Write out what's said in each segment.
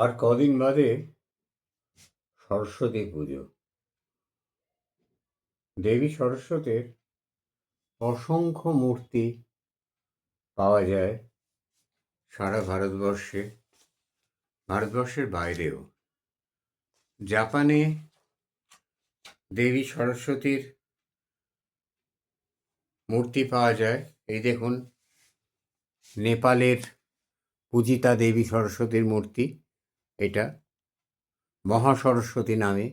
আর কদিন বাদে সরস্বতী পুজো। দেবী সরস্বতীর অসংখ্য মূর্তি পাওয়া যায় সারা ভারতবর্ষে, ভারতবর্ষের বাইরেও। জাপানে দেবী সরস্বতীর মূর্তি পাওয়া যায়। এই দেখুন, নেপালের পূজিতা দেবী সরস্বতীর মূর্তি। এটা মহাসরস্বতী নামে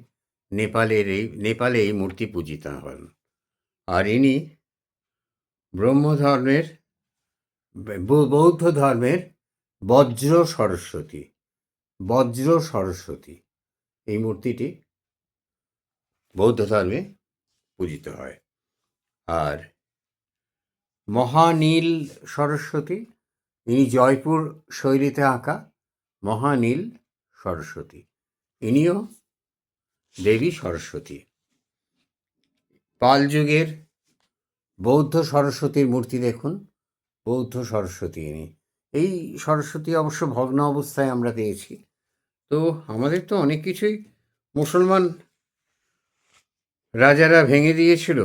নেপালের এই, নেপালে এই মূর্তি পূজিত হন। আর ইনি ব্রহ্মধর্মের বৌদ্ধ ধর্মের বজ্র সরস্বতী বজ্র সরস্বতী এই মূর্তিটি বৌদ্ধ ধর্মে পূজিত হয়। আর মহানীল সরস্বতী, ইনি জয়পুর শৈলীতে আঁকা মহানীল সরস্বতী। ইনিও দেবী সরস্বতী। পাল যুগের বৌদ্ধ সরস্বতীর মূর্তি দেখুন। বৌদ্ধ সরস্বতী ইনি। এই সরস্বতী অবশ্য ভগ্ন অবস্থায় আমরা পেয়েছি। তো আমাদের তো অনেক কিছুই মুসলমান রাজারা ভেঙে দিয়েছিল।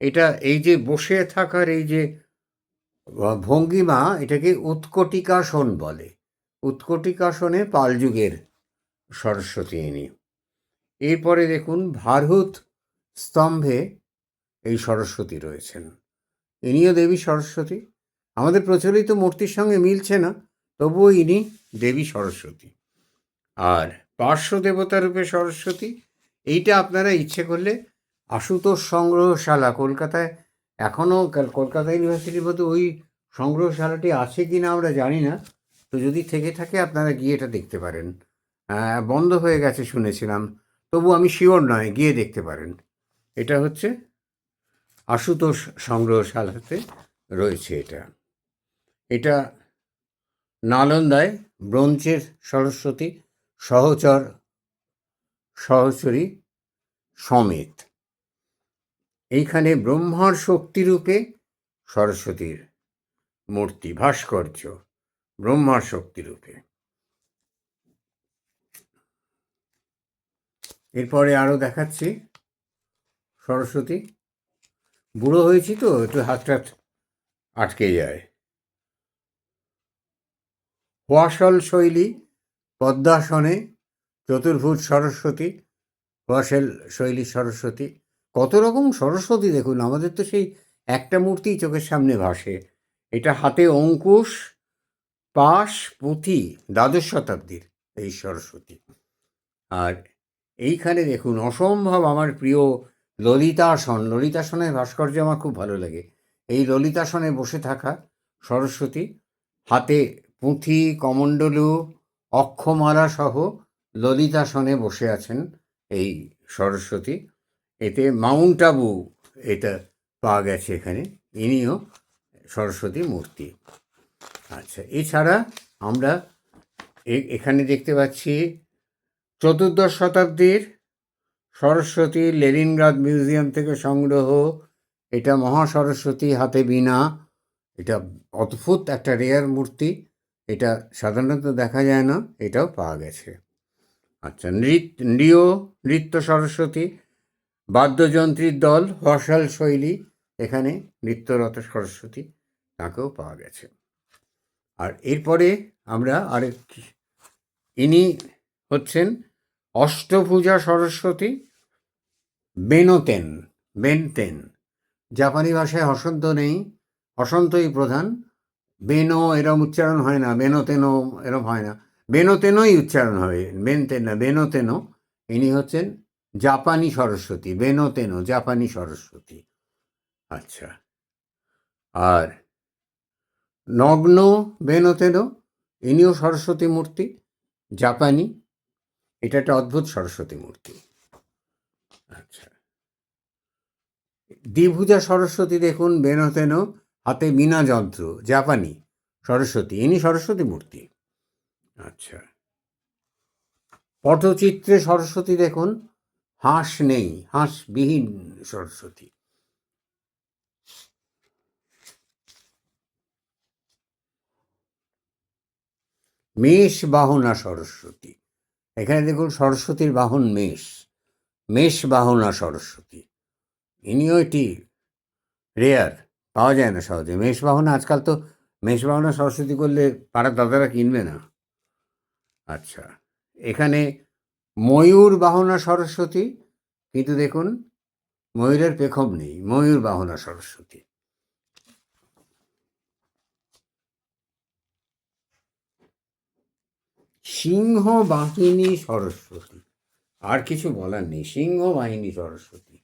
এটা এই যে বসে থাকার এই যে ভঙ্গিমা, এটাকে উৎকটিকাসন বলে। উৎকটিকাসনে পালযুগের সরস্বতী ইনি। এরপরে দেখুন ভারহুত স্তম্ভে এই সরস্বতী রয়েছেন। ইনিও দেবী সরস্বতী। আমাদের প্রচলিত মূর্তির সঙ্গে মিলছে না, তবুও ইনি দেবী সরস্বতী। আর পার্শ্ব দেবতা রূপে সরস্বতী, এইটা আপনারা ইচ্ছে করলে আশুতোষ সংগ্রহশালা কলকাতায়, এখনও কলকাতা ইউনিভার্সিটির মধ্যে ওই সংগ্রহশালাটি আছে কি না আমরা জানি না। তো যদি থেকে থাকে আপনারা গিয়ে এটা দেখতে পারেন। বন্ধ হয়ে গেছে শুনেছিলাম। তবু আমি শিওর নয়, গিয়ে দেখতে পারেন। এটা হচ্ছে আশুতোষ সংগ্রহশালাতে রয়েছে এটা। এটা নালন্দায় ব্রোঞ্চের সরস্বতী সহচর সহচরী সমেত। এইখানে ব্রহ্মার শক্তিরূপে সরস্বতীর মূর্তি ভাস্কর্য। ব্রহ্মার শক্তিরূপে এরপরে আরও দেখাচ্ছি সরস্বতী। বুড়ো হয়েছি তো, একটু হাত টাত আটকে যায়। হোয়াসল শৈলী, পদ্মাসনে, চতুর্ভুজ সরস্বতী হোয়াসেল শৈলী সরস্বতী। কত রকম সরস্বতী দেখুন, আমাদের তো সেই একটা মূর্তি চোখের সামনে ভাসে। এটা হাতে অঙ্কুশ পাশ পুঁথি দ্বাদশ শতাব্দীর এই সরস্বতী। আর এইখানে দেখুন, অসম্ভব আমার প্রিয় ললিতাসন ললিতাসনের ভাস্কর্য আমার খুব ভালো লাগে। এই ললিতাসনে বসে থাকা সরস্বতী, হাতে পুঁথি, কমণ্ডলু, অক্ষমালা সহ ললিতাসনে বসে আছেন এই সরস্বতী। এতে মাউন্ট আবু এটা পাওয়া গেছে এখানে। ইনিও সরস্বতী মূর্তি। আচ্ছা এছাড়া আমরা এখানে দেখতে পাচ্ছি চতুর্দশ শতাব্দীর সরস্বতী লেনিনগ্রাদ মিউজিয়াম থেকে সংগ্রহ এটা মহাসরস্বতী হাতে বীণা। এটা অদ্ভুত একটা রেয়ার মূর্তি। এটা সাধারণত দেখা যায় না, এটাও পাওয়া গেছে। আচ্ছা নৃত্য নৃয় নৃত্য সরস্বতী, বাদ্যযন্ত্রীর দল, হর্ষাল শৈলী, এখানে নৃত্যরত সরস্বতী, তাকেও পাওয়া গেছে। আর এরপরে আমরা আরেক ইনি হচ্ছেন অষ্টভুজা সরস্বতী বেনোতেন, বেনতেন। জাপানি ভাষায় হসন্ত নেই হসন্তই প্রধান। বেনো এরম উচ্চারণ হয় না বেনোতেনও এরম হয় না। বেনোতেনই উচ্চারণ হয়, বেনতেন না বেনোতেনও ইনি হচ্ছেন জাপানি সরস্বতী, বেনোতেনো, জাপানি সরস্বতী। আচ্ছা। আর নগ্ন বেনতেন ইনিও সরস্বতী মূর্তি, জাপানি। এটা একটা অদ্ভুত সরস্বতী মূর্তি। আচ্ছা। দ্বিভুজা সরস্বতী দেখুন বেনতেন হাতে বীণা যন্ত্র জাপানি। সরস্বতী, ইনি সরস্বতী মূর্তি। আচ্ছা। পটচিত্রে সরস্বতী দেখুন, হাঁস নেই হাঁসবিহীন সরস্বতী। মেষ বাহনা সরস্বতী? এখানে দেখুন সরস্বতীর বাহন মেষ। মেষ বাহনা সরস্বতী। ইনিও এটি রেয়ার, পাওয়া যায় না সহজে। মেষ বাহনা আজকাল তো মেষ বাহনা সরস্বতী করলে পাড়ার দাদারা কিনবে না। আচ্ছা এখানে ময়ূর বাহনা সরস্বতী, কিন্তু দেখুন ময়ূরের পেখম নেই। ময়ূর বাহনা সরস্বতী। সিংহ বাহিনী সরস্বতী। আর কিছু বলার নেই সিংহ বাহিনী সরস্বতী।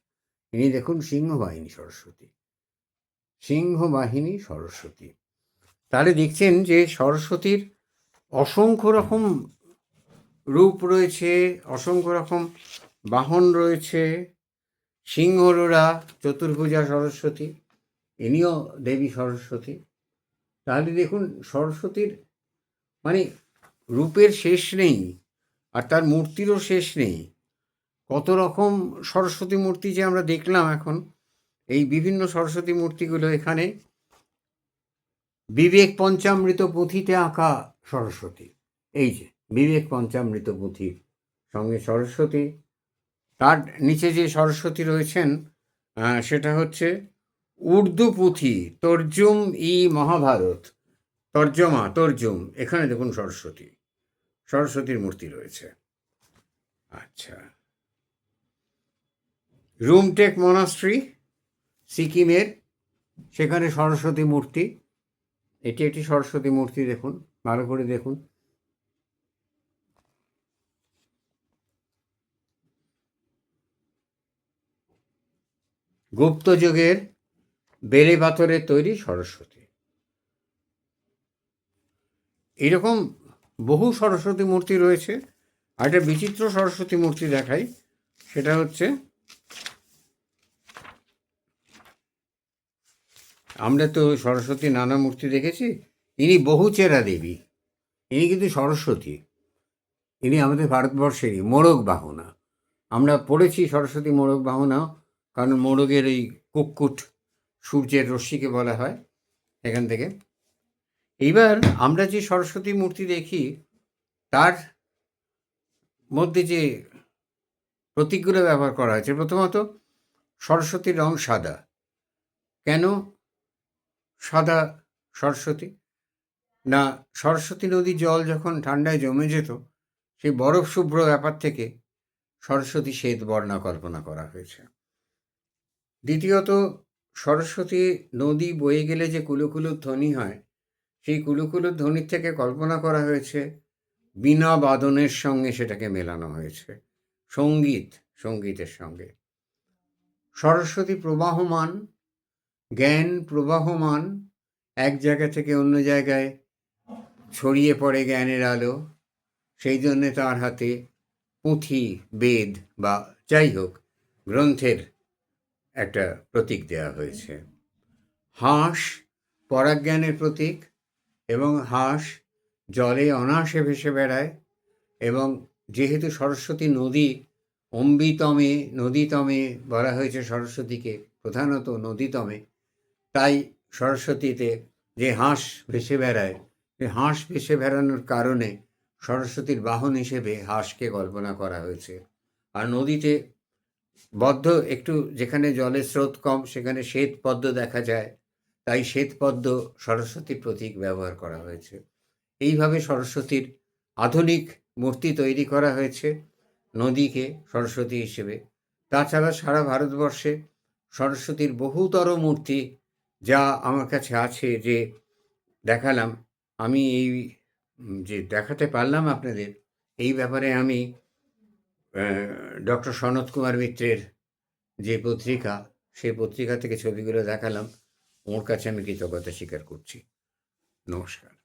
ইনি দেখুন সিংহ বাহিনী সরস্বতী। সিংহ বাহিনী সরস্বতী। তাহলে দেখছেন যে সরস্বতীর অসংখ্য রকম রূপ রয়েছে, অসংখ্য রকম বাহন রয়েছে। সিংহরা চতুর্ভুজা সরস্বতী, ইনিও দেবী সরস্বতী। তাহলে দেখুন সরস্বতীর মানে রূপের শেষ নেই আর তার মূর্তিরও শেষ নেই। কত রকম সরস্বতী মূর্তি যে আমরা দেখলাম এখন, এই বিভিন্ন সরস্বতী মূর্তিগুলো এখানে বিবেক পঞ্চামৃত পুঁথিতে আঁকা সরস্বতী। এই যে বিবেক পঞ্চামৃত পুঁথি সঙ্গে সরস্বতী। তার নিচে যে সরস্বতী রয়েছেন সেটা হচ্ছে উর্দু পুঁথি, তর্জুম ই মহাভারত। তর্জমা, তর্জুম, এখানে দেখুন সরস্বতী। সরস্বতীর মূর্তি রয়েছে। আচ্ছা। রুমটেক মনাস্ট্রি সিকিমের, সেখানে সরস্বতী মূর্তি। এটি একটি সরস্বতী মূর্তি, দেখুন, ভালো করে দেখুন। গুপ্ত যুগের বেলে পাথরের তৈরি সরস্বতী। এরকম বহু সরস্বতী মূর্তি রয়েছে। আর একটা বিচিত্র সরস্বতী মূর্তি দেখাই, সেটা হচ্ছে আমরা তো সরস্বতী নানা মূর্তি দেখেছি, ইনি বহুচেরা দেবী, ইনি কিন্তু সরস্বতী, ইনি আমাদের ভারতবর্ষেরই মোরগ বাহনা। আমরা পড়েছি সরস্বতী মোরগ বাহনা কারণ মোরগের এই কুক্কুট সূর্যের রশ্মিকে বলা হয় এখান থেকে। এইবার আমরা যে সরস্বতী মূর্তি দেখি, তার মধ্যে যে প্রতীকগুলো ব্যবহার করা হয়েছে, প্রথমত সরস্বতীর রং সাদা। কেন সাদা সরস্বতী? না, সরস্বতী নদীর জল যখন ঠান্ডায় জমে যেত, সেই বরফ শুভ্র ব্যাপার থেকে সরস্বতী শ্বেত বর্ণা কল্পনা করা হয়েছে। দ্বিতীয়ত, সরস্বতী নদী বয়ে গেলে যে কুলুকুলু ধ্বনি হয় সেই কুলুকুলুর ধ্বনির থেকে কল্পনা করা হয়েছে, বিনা বাদনের সঙ্গে সেটাকে মেলানো হয়েছে। সংগীত, সঙ্গীতের সঙ্গে। সরস্বতী প্রবাহমান, জ্ঞান প্রবাহমান, এক জায়গা থেকে অন্য জায়গায় ছড়িয়ে পড়ে জ্ঞানের আলো। সেই জন্যে তার হাতে পুঁথি, বেদ বা যাই হোক, গ্রন্থের একটা প্রতীক দেওয়া হয়েছে। হাঁস পরাজ্ঞানের প্রতীক এবং হাঁস জলে অনায়াসে ভেসে বেড়ায় এবং যেহেতু সরস্বতী নদী অম্বিতমে, নদীতমে বলা হয়েছে সরস্বতীকে, প্রধানত নদীতমে, তাই সরস্বতীতে যে হাঁস ভেসে বেড়ায়, সেই হাঁস ভেসে বেড়ানোর কারণে সরস্বতীর বাহন হিসেবে হাঁসকে কল্পনা করা হয়েছে। আর নদীতে বদ্ধ একটু যেখানে জলের স্রোত কম, সেখানে শ্বেত পদ্ম দেখা যায় তাই শ্বেত পদ্ম সরস্বতীর প্রতীক ব্যবহার করা হয়েছে। এইভাবে সরস্বতীর আধুনিক মূর্তি তৈরি করা হয়েছে নদীকে সরস্বতী হিসেবে। তাছাড়া সারা ভারতবর্ষে সরস্বতীর বহুতর মূর্তি যা আমার কাছে আছে যে দেখালাম, আমি এই, যে দেখাতে পারলাম আপনাদের, এই ব্যাপারে আমি ডক্টর সনৎ কুমার মিত্রের যে পত্রিকা, সেই পত্রিকা থেকে ছবিগুলো দেখালাম। ওর কাছে আমি কৃতজ্ঞতা স্বীকার করছি। নমস্কার।